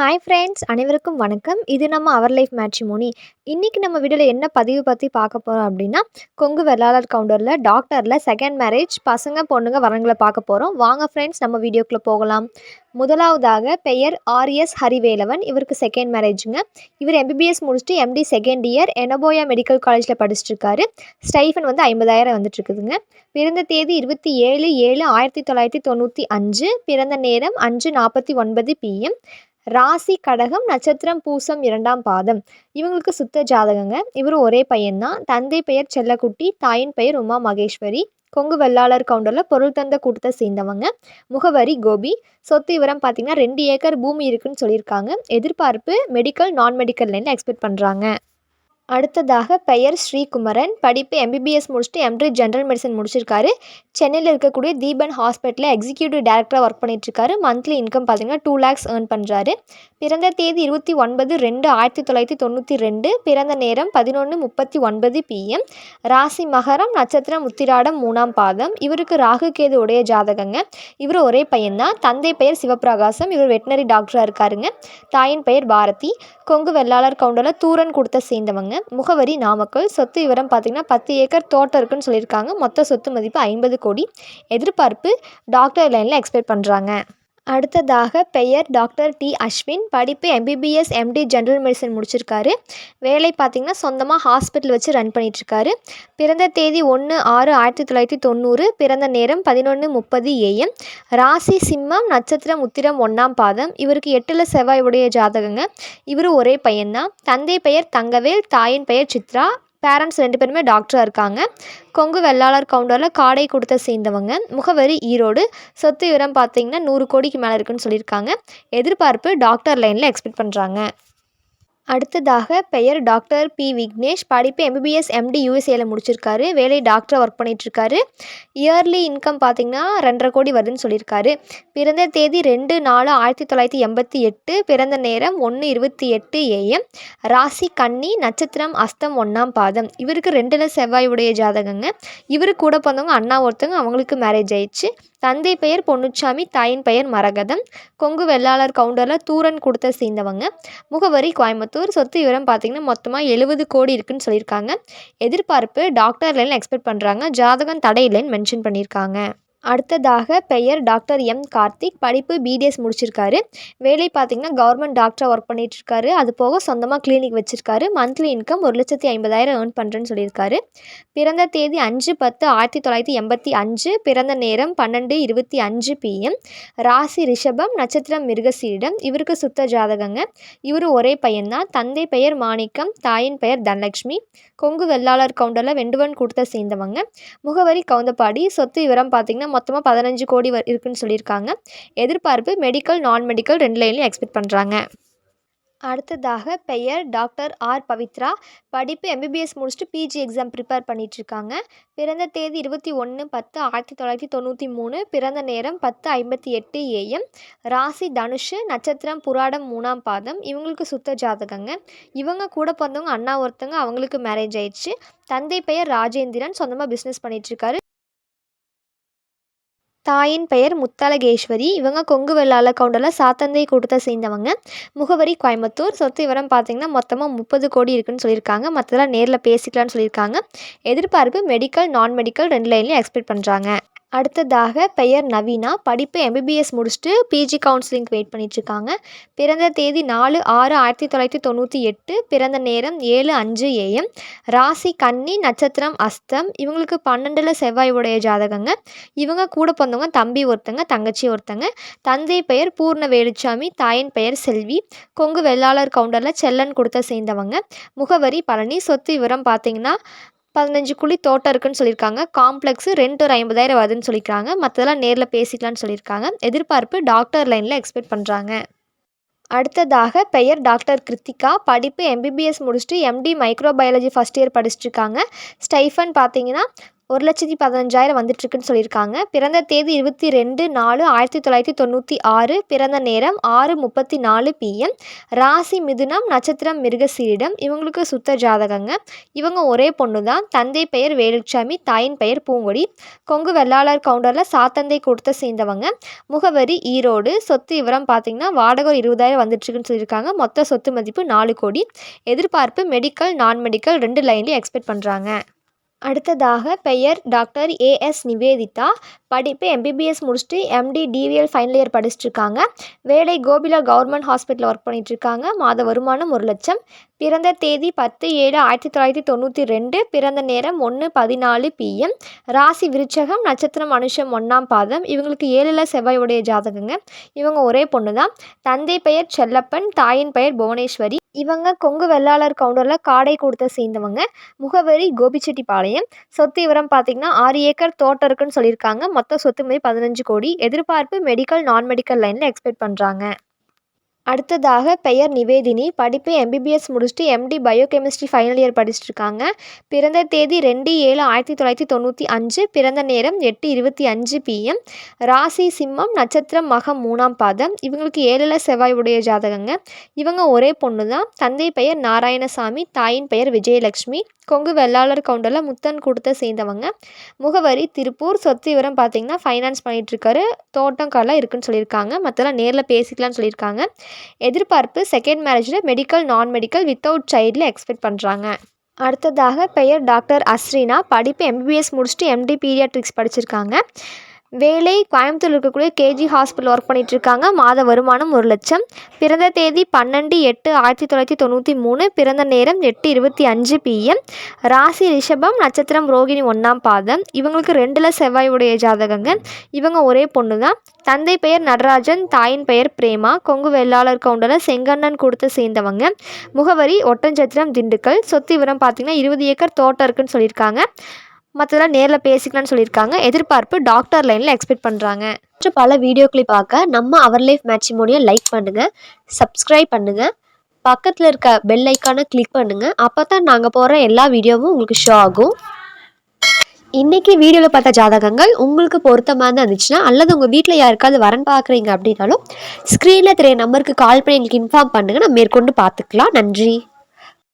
Hi friends அனைவருக்கும் வணக்கம். இது நம்ம அவர் லைஃப் மேட்ரிமோனி இன்றைக்கி நம்ம வீடியோவில் என்ன பதிவு பற்றி பார்க்க போகிறோம் அப்படின்னா கொங்கு வெள்ளாளர் கவுண்டரில் டாக்டரில் செகண்ட் மேரேஜ் பசங்க பொண்ணுங்க வரங்களை பார்க்க போகிறோம் வாங்க ஃப்ரெண்ட்ஸ் நம்ம வீடியோக்குள்ளே போகலாம். முதலாவதாக பெயர் ஆர்எஸ் ஹரிவேலவன் இவருக்கு செகண்ட் மேரேஜுங்க இவர் எம்பிபிஎஸ் முடிச்சுட்டு MD second year Yenepoya medical காலேஜில் படிச்சுட்ருக்காரு ஸ்டைஃபன் வந்து ஐம்பதாயிரம் வந்துட்டுருக்குதுங்க. பிறந்த தேதி இருபத்தி ஏழு ஏழு ஆயிரத்தி தொள்ளாயிரத்தி தொண்ணூற்றி அஞ்சு. பிறந்த நேரம் அஞ்சு நாற்பத்தி ஒன்பது பிஎம் ராசி கடகம் நட்சத்திரம் பூசம் இரண்டாம் பாதம். இவங்களுக்கு சுத்த ஜாதகங்க. இவர் ஒரே பையன்தான். தந்தை பெயர் செல்லக்குட்டி தாயின் பெயர் உமா மகேஸ்வரி. கொங்கு வெள்ளாளர் கவுண்டரில் பொருள் தந்த கூட்டத்தை சேர்ந்தவங்க. முகவரி கோபி. சொத்து விவரம் பார்த்தீங்கன்னா ரெண்டு ஏக்கர் பூமி இருக்குன்னு சொல்லியிருக்காங்க. எதிர்பார்ப்பு மெடிக்கல் நான் மெடிக்கல் லைனில் எக்ஸ்பெக்ட் பண்ணுறாங்க அடுத்ததாக பெயர் ஸ்ரீகுமரன். படிப்பு எம்பிபிஎஸ் முடிச்சுட்டு எம்டி ஜென்ரல் மெடிசன் முடிச்சிருக்காரு. சென்னையில் இருக்கக்கூடிய தீபன் ஹாஸ்பிட்டலில் எக்ஸிக்யூட்டிவ் டேரக்டராக ஒர்க் பண்ணிட்டுருக்காரு. மந்த்லி இன்கம் பார்த்தீங்கன்னா டூ லேக்ஸ் ஏர்ன் பண்ணுறாரு பிறந்த தேதி இருபத்தி ஒன்பது ரெண்டு ஆயிரத்தி தொள்ளாயிரத்தி தொண்ணூற்றி ரெண்டு. பிறந்த நேரம் பதினொன்று முப்பத்தி ஒன்பது பிஎம் ராசி மகரம் நட்சத்திரம் உத்திராடம் மூணாம் பாதம். இவருக்கு ராகு கேது உடைய ஜாதகங்க. இவர் ஒரே பையன்தான். தந்தை பெயர் சிவபிரகாசம் இவர் வெட்டினரி டாக்டராக இருக்காருங்க. தாயின் பெயர் பாரதி. கொங்கு வெள்ளாளர் கவுண்டரில் தூரன் கொடுத்த சேர்ந்தவங்க. முகவரி நாமக்கல். சொத்து விவரம் பார்த்தீங்கன்னா பத்து ஏக்கர் தோட்டம் இருக்குன்னு சொல்லியிருக்காங்க. மொத்த சொத்து மதிப்பு ஐம்பது கோடி எதிர்பார்ப்பு டாக்டர் லைனில் எக்ஸ்பெக்ட் பண்ணுறாங்க அடுத்ததாக பெயர் டாக்டர் டி அஸ்வின். படிப்பு எம்பிபிஎஸ் எம்டி ஜென்ரல் மெடிசன் முடிச்சிருக்காரு. வேலை பார்த்திங்கன்னா சொந்தமாக ஹாஸ்பிட்டல் வச்சு ரன் பண்ணிகிட்ருக்காரு பிறந்த தேதி ஒன்று ஆறு ஆயிரத்தி தொள்ளாயிரத்தி தொண்ணூறு. பிறந்த நேரம் பதினொன்று முப்பது ஏஎம் ராசி சிம்மம் நட்சத்திரம் உத்திரம் ஒன்றாம் பாதம். இவருக்கு எட்டில் செவ்வாய் உடைய ஜாதகங்க. இவர் ஒரே பையன்தான். தந்தை பெயர் தங்கவேல் தாயின் பெயர் சித்ரா. பேரண்ட்ஸ் ரெண்டு பேருமே டாக்டராக இருக்காங்க. கொங்கு வெள்ளாளர் கவுண்டரில் காடை கொடுத்த சேர்ந்தவங்க. முகவரி ஈரோடு. சொத்து விவரம் பார்த்தீங்கன்னா நூறு கோடிக்கு மேலே இருக்குன்னு சொல்லியிருக்காங்க. எதிர்பார்ப்பு டாக்டர் லைனில் எக்ஸ்பெக்ட் பண்ணுறாங்க அடுத்ததாக பெயர் டாக்டர் பி. விக்னேஷ். படிப்பு எம்பிபிஎஸ் எம்டி யூஎஸ்ஏல முடிச்சிருக்காரு. வேலை டாக்டராக ஒர்க் பண்ணிகிட்ருக்காரு இயர்லி இன்கம் பார்த்திங்கன்னா ரெண்டரை கோடி வருதுன்னு சொல்லியிருக்காரு. பிறந்த தேதி ரெண்டு நாலு ஆயிரத்தி தொள்ளாயிரத்தி எண்பத்தி எட்டு. பிறந்த நேரம் ஒன்று இருபத்தி எட்டு ஏஎம் ராசி கன்னி நட்சத்திரம் அஸ்தம் ஒன்றாம் பாதம். இவருக்கு ரெண்டில் செவ்வாய் உடைய ஜாதகங்க. இவரு கூட பிறந்தவங்க அண்ணா ஒருத்தவங்க அவங்களுக்கு மேரேஜ் ஆயிடுச்சு. தந்தை பெயர் பொன்னுச்சாமி தாயின் பெயர் மரகதம். கொங்கு வெள்ளாளர் கவுண்டரில் தூரன் கொடுத்த சேர்ந்தவங்க. முகவரி கோயம்புத்தூர். சொத்து விவரம் பார்த்திங்கன்னா மொத்தமாக எழுபது கோடி இருக்குன்னு சொல்லியிருக்காங்க. எதிர்பார்ப்பு டாக்டர் லைன் எக்ஸ்பெக்ட் பண்ணுறாங்க ஜாதகம் தடை இல்லைன்னு மென்ஷன் பண்ணியிருக்காங்க. அடுத்ததாக பெயர் டாக்டர் எம் கார்த்திக். படிப்பு பிடிஎஸ் முடிச்சிருக்காரு. வேலை பார்த்திங்கன்னா கவர்மெண்ட் டாக்டராக ஒர்க் பண்ணிகிட்ருக்காரு அது போக சொந்தமாக கிளினிக் வச்சுருக்காரு. மந்த்லி இன்கம் ஒரு லட்சத்தி ஐம்பதாயிரம் ஏர்ன் பண்ணுறேன்னு சொல்லியிருக்காரு. பிறந்த தேதி அஞ்சு பத்து ஆயிரத்தி தொள்ளாயிரத்தி எண்பத்தி அஞ்சு. பிறந்த நேரம் பன்னெண்டு இருபத்தி அஞ்சு பிஎம் ராசி ரிஷபம் நட்சத்திரம் மிருகசீரிடம். இவருக்கு சுத்த ஜாதகங்க. இவர் ஒரே பையன்தான். தந்தை பெயர் மாணிக்கம் தாயின் பெயர் தனலட்சுமி. கொங்கு வெள்ளாளர் கவுண்டரில் வெண்டுவன் கொடுத்த சேர்ந்தவங்க. முகவரி கவுந்தப்பாடி சொத்து விவரம் பார்த்திங்கன்னா மொத்தமாக பதினஞ்சு கோடி இருக்குன்னு சொல்லியிருக்காங்க. எதிர்பார்ப்பு மெடிக்கல் நான் மெடிக்கல் ரெண்டு லைன்லையும் எக்ஸ்பெக்ட் பண்ணுறாங்க அடுத்ததாக பெயர் டாக்டர் ஆர் பவித்ரா. படிப்பு எம்பிபிஎஸ் முடிச்சுட்டு பிஜி எக்ஸாம் ப்ரிப்பேர் பண்ணிகிட்ருக்காங்க பிறந்த தேதி இருபத்தி ஒன்று பத்து ஆயிரத்தி தொள்ளாயிரத்தி தொண்ணூற்றி மூணு. பிறந்த நேரம் பத்து ஐம்பத்தி எட்டு ஏஎம் ராசி தனுஷு நட்சத்திரம் புராடம் மூணாம் பாதம். இவங்களுக்கு சுத்த ஜாதகங்க. இவங்க கூட பிறந்தவங்க அண்ணா ஒருத்தவங்க அவங்களுக்கு மேரேஜ் ஆயிடுச்சு. தந்தை பெயர் ராஜேந்திரன். சொந்தமாக பிஸ்னஸ் பண்ணிகிட்ருக்காரு தாயின் பெயர் முத்தலகேஸ்வரி. இவங்க கொங்கு வெள்ளாள கவுண்டரில் சாத்தந்தை கூட்டத்தை சேர்ந்தவங்க. முகவரி கோயம்புத்தூர். சொத்து விவரம் பார்த்திங்கன்னா மொத்தமாக முப்பது கோடி இருக்குன்னு சொல்லியிருக்காங்க. மற்றதெல்லாம் நேரில் பேசிக்கலாம்னு சொல்லியிருக்காங்க. எதிர்பார்ப்பு மெடிக்கல் நான் மெடிக்கல் ரெண்டு லைன்லையும் எக்ஸ்பெக்ட் பண்ணுறாங்க அடுத்ததாக பெயர் நவீனா. படிப்பு எம்பிபிஎஸ் முடிச்சுட்டு பிஜி கவுன்சிலிங்க்கு வெயிட் பண்ணிகிட்ருக்காங்க பிறந்த தேதி நாலு ஆறு ஆயிரத்தி தொள்ளாயிரத்தி தொண்ணூற்றி எட்டு. பிறந்த நேரம் ஏழு அஞ்சு ஏஎம் ராசி கன்னி நட்சத்திரம் அஸ்தம். இவங்களுக்கு பன்னெண்டில் செவ்வாய் உடைய ஜாதகங்க. இவங்க கூட பிறந்தவங்க தம்பி ஒருத்தங்க தங்கச்சி ஒருத்தங்க. தந்தை பெயர் பூர்ண வேலுச்சாமி தாயின் பெயர் செல்வி. கொங்கு வெள்ளாளர் கவுண்டரில் செல்லன் கொடுத்த சேர்ந்தவங்க. முகவரி பழனி. சொத்து விவரம் பார்த்தீங்கன்னா பதினஞ்சு குழி தோட்டம் இருக்குன்னு சொல்லியிருக்காங்க. காம்ப்ளெக்ஸு ரெண்ட் ஒரு ஐம்பதாயிரம் வருதுன்னு சொல்லியிருக்காங்க. மற்றதெல்லாம் நேரில் பேசிக்கலான்னு சொல்லியிருக்காங்க. எதிர்பார்ப்பு டாக்டர் லைனில் எக்ஸ்பெக்ட் பண்ணுறாங்க அடுத்ததாக பெயர் டாக்டர் கிருத்திகா. படிப்பு எம்பிபிஎஸ் முடிச்சுட்டு எம்டி மைக்ரோபயாலஜி ஃபஸ்ட் இயர் படிச்சுட்ருக்காங்க ஸ்டைஃபன் பார்த்தீங்கன்னா ஒரு லட்சத்தி பதினஞ்சாயிரம் வந்துட்டுருக்குன்னு சொல்லியிருக்காங்க. பிறந்த தேதி இருபத்தி ரெண்டு நாலு ஆயிரத்தி தொள்ளாயிரத்தி தொண்ணூற்றி ஆறு. பிறந்த நேரம் ஆறு முப்பத்தி நாலு பிஎம் ராசி மிதுனம் நட்சத்திரம் மிருகசீரிடம். இவங்களுக்கு சுத்த ஜாதகங்க. இவங்க ஒரே பொண்ணு தான் தந்தை பெயர் வேலுச்சாமி தாயின் பெயர் பூங்கொடி. கொங்கு வெள்ளாளர் கவுண்டரில் சாத்தந்தை கொடுத்த சேர்ந்தவங்க. முகவரி ஈரோடு. சொத்து விவரம் பார்த்தீங்கன்னா வாடகை இருபதாயிரம் வந்துட்டுருக்குன்னு சொல்லியிருக்காங்க. மொத்த சொத்து மதிப்பு நாலு கோடி. எதிர்பார்ப்பு மெடிக்கல் நான் மெடிக்கல் ரெண்டு லைன்லேயும் எக்ஸ்பெக்ட் பண்ணுறாங்க அடுத்ததாக பெயர் டாக்டர் ஏஎஸ் நிவேதிதா. படிப்பு எம்பிபிஎஸ் முடிச்சுட்டு எம்டி டிவிஎல் ஃபைனல் இயர் படிச்சுட்ருக்காங்க. வேலை கோபிலா கவர்மெண்ட் ஹாஸ்பிட்டலில் ஒர்க் பண்ணிகிட்ருக்காங்க மாத வருமானம் ஒரு லட்சம். பிறந்த தேதி பத்து ஏழு ஆயிரத்தி தொள்ளாயிரத்தி தொண்ணூற்றி ரெண்டு. பிறந்த நேரம் ஒன்று பதினாலு பிஎம் ராசி விருச்சகம் நட்சத்திரம் மனுஷம் ஒன்றாம் பாதம். இவங்களுக்கு ஏழில் செவ்வாயுடைய ஜாதகங்க. இவங்க ஒரே பொண்ணு தான் தந்தை பெயர் செல்லப்பன் தாயின் பெயர் புவனேஸ்வரி. இவங்க கொங்கு வெள்ளாளர் கவுண்டரில் காடை கொடுத்த சேர்ந்தவங்க. முகவரி கோபிச்செட்டிப்பாளையம். சொத்து விவரம் பார்த்திங்கன்னா ஆறு ஏக்கர் தோட்டம் இருக்குன்னு சொல்லியிருக்காங்க. மொத்த சொத்து மதிப்பு பதினஞ்சு கோடி. எதிர்பார்ப்பு மெடிக்கல் நான் மெடிக்கல் லைனில் எக்ஸ்பெக்ட் பண்ணுறாங்க அடுத்ததாக பெயர் நிவேதினி. படிப்பு எம்பிபிஎஸ் முடிச்சுட்டு எம்டி பயோகெமிஸ்ட்ரி ஃபைனல் இயர் படிச்சுட்ருக்காங்க பிறந்த தேதி ரெண்டு ஏழு ஆயிரத்தி தொள்ளாயிரத்தி தொண்ணூற்றி அஞ்சு. பிறந்த நேரம் எட்டு இருபத்தி அஞ்சு பிஎம் ராசி சிம்மம் நட்சத்திரம் மகம் மூணாம் பாதம். இவங்களுக்கு ஏழில் செவ்வாய் உடைய ஜாதகங்க. இவங்க ஒரே பொண்ணு தான் தந்தை பெயர் நாராயணசாமி தாயின் பெயர் விஜயலக்ஷ்மி கொங்கு வெள்ளாளர் கவுண்டரில் முத்தன் கொடுத்த சேர்ந்தவங்க. முகவரி திருப்பூர். சொத்து விவரம் பார்த்தீங்கன்னா ஃபைனான்ஸ் பண்ணிகிட்ருக்காரு தோட்டம் காலாக இருக்குன்னு சொல்லியிருக்காங்க. மற்றெல்லாம் நேரில் பேசிக்கலாம்னு சொல்லியிருக்காங்க. எதிர்பார்ப்பு செகண்ட் மேரேஜில் மெடிக்கல் நான் மெடிக்கல் வித்தவுட் சைல்டில் எக்ஸ்பெக்ட் பண்ணுறாங்க அடுத்ததாக பெயர் டாக்டர் அஸ்ரீனா. படிப்பு எம்பிபிஎஸ் முடிச்சுட்டு எம்டி பீடியாட்ரிக்ஸ் படிச்சிருக்காங்க. வேலை கோயம்புத்தூர் இருக்கக்கூடிய கேஜி ஹாஸ்பிட்டல் ஒர்க் பண்ணிகிட்ருக்காங்க மாத வருமானம் ஒரு லட்சம். பிறந்த தேதி பன்னெண்டு எட்டு ஆயிரத்தி தொள்ளாயிரத்தி தொண்ணூற்றி மூணு. பிறந்த நேரம் எட்டு இருபத்தி அஞ்சு பிஎம் ராசி ரிஷபம் நட்சத்திரம் ரோகிணி ஒன்றாம் பாதம். இவங்களுக்கு ரெண்டில் செவ்வாய் உடைய ஜாதகங்க. இவங்க ஒரே பொண்ணு தான் தந்தை பெயர் நடராஜன் தாயின் பெயர் பிரேமா. கொங்கு வெள்ளாளர் கவுண்டரில் செங்கண்ணன் கொடுத்து சேர்ந்தவங்க. முகவரி ஒட்டஞ்சத்திரம் திண்டுக்கல். சொத்து விவரம் பார்த்திங்கன்னா இருபது ஏக்கர் தோட்டம் இருக்குன்னு சொல்லியிருக்காங்க. மற்றதெல்லாம் நேரில் பேசிக்கலாம்னு சொல்லியிருக்காங்க. எதிர்பார்ப்பு டாக்டர் லைனில் எக்ஸ்பெக்ட் பண்ணுறாங்க மற்ற பல வீடியோக்களை பார்க்க நம்ம அவர் லைஃப் மேட்சிமோனியை லைக் பண்ணுங்கள் சப்ஸ்கிரைப் பண்ணுங்கள் பக்கத்தில் இருக்க பெல் ஐக்கானை கிளிக் பண்ணுங்கள் அப்போ தான் நாங்கள் போகிற எல்லா வீடியோவும் உங்களுக்கு ஷோ ஆகும். இன்றைக்கி வீடியோவில் பார்த்த ஜாதகங்கள் உங்களுக்கு பொருத்தமாக இருந்துச்சுன்னா அல்லது உங்கள் வீட்டில் யாருக்காவது வரன் பார்க்குறீங்க அப்படின்னாலும் ஸ்க்ரீனில் தெரிய நம்பருக்கு கால் பண்ணி எங்களுக்கு இன்ஃபார்ம் பண்ணுங்கள் நம்ம மேற்கொண்டு பார்த்துக்கலாம். நன்றி.